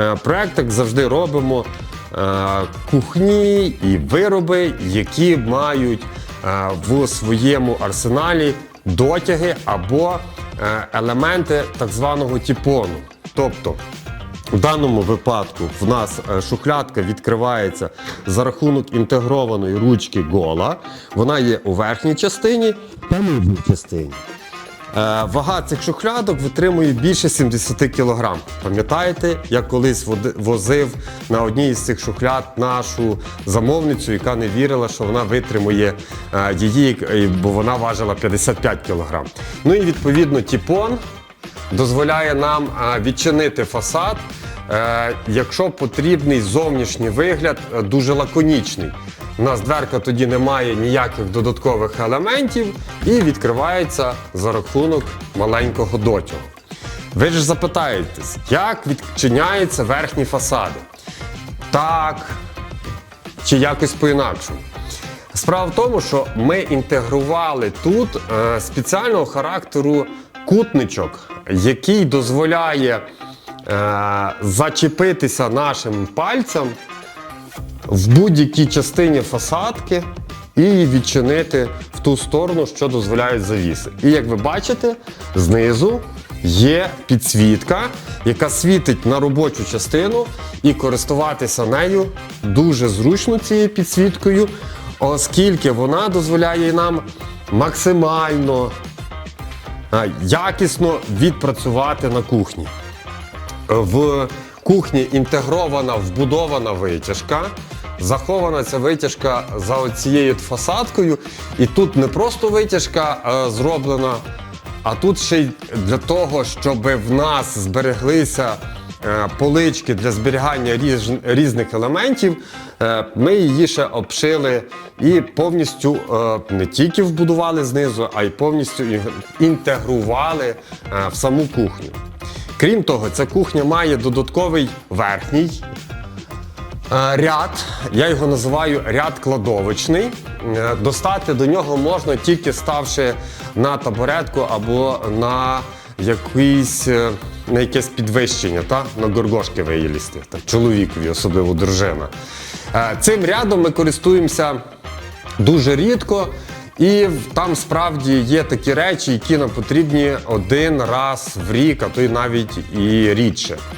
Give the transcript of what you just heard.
е, проектах завжди робимо е, кухні і вироби, які мають е, в своєму арсеналі дотяги або елементи так званого тіпону. Тобто у даному випадку в нас шухлядка відкривається за рахунок інтегрованої ручки гола. Вона є у верхній частині та нижній частині. Е, Вага цих шухлядок витримує більше 70 кг. Пам'ятаєте, я колись возив на одній із цих шухляд нашу замовницю, яка не вірила, що вона витримує е, її, е, бо вона важила 55 кг. Ну і відповідно тіпон дозволяє нам відчинити фасад, якщо потрібний зовнішній вигляд дуже лаконічний. У нас дверка тоді не має ніяких додаткових елементів і відкривається за рахунок маленького дотягу. Ви ж запитаєтесь, як відчиняються верхні фасади? Так, чи якось по-інакшому. Справа в тому, що ми інтегрували тут е, спеціального характеру кутничок, який дозволяє е, зачепитися нашим пальцем в будь-якій частині фасадки і відчинити в ту сторону, що дозволяють завіси. І як ви бачите, знизу є підсвітка, яка світить на робочу частину, і користуватися нею дуже зручно цією підсвіткою, оскільки вона дозволяє нам максимально якісно відпрацювати на кухні. В кухні інтегрована вбудована витяжка. Захована ця витяжка за цією фасадкою. І тут не просто витяжка е, зроблена, а тут ще й для того, щоб в нас збереглися е, полички для зберігання різ- різних елементів, е, ми її ще обшили і повністю е, не тільки вбудували знизу, а й повністю інтегрували е, в саму кухню. Крім того, ця кухня має додатковий верхній е, ряд. Я його називаю ряд кладовочний. Е, Достати до нього можна тільки ставши на табуретку або на якийсь, е, на якесь підвищення, та? на горгошки виїлізти, чоловікові, особливо дружина. Цим рядом ми користуємося дуже рідко. І там справді є такі речі, які нам потрібні один раз в рік, а то й навіть і рідше.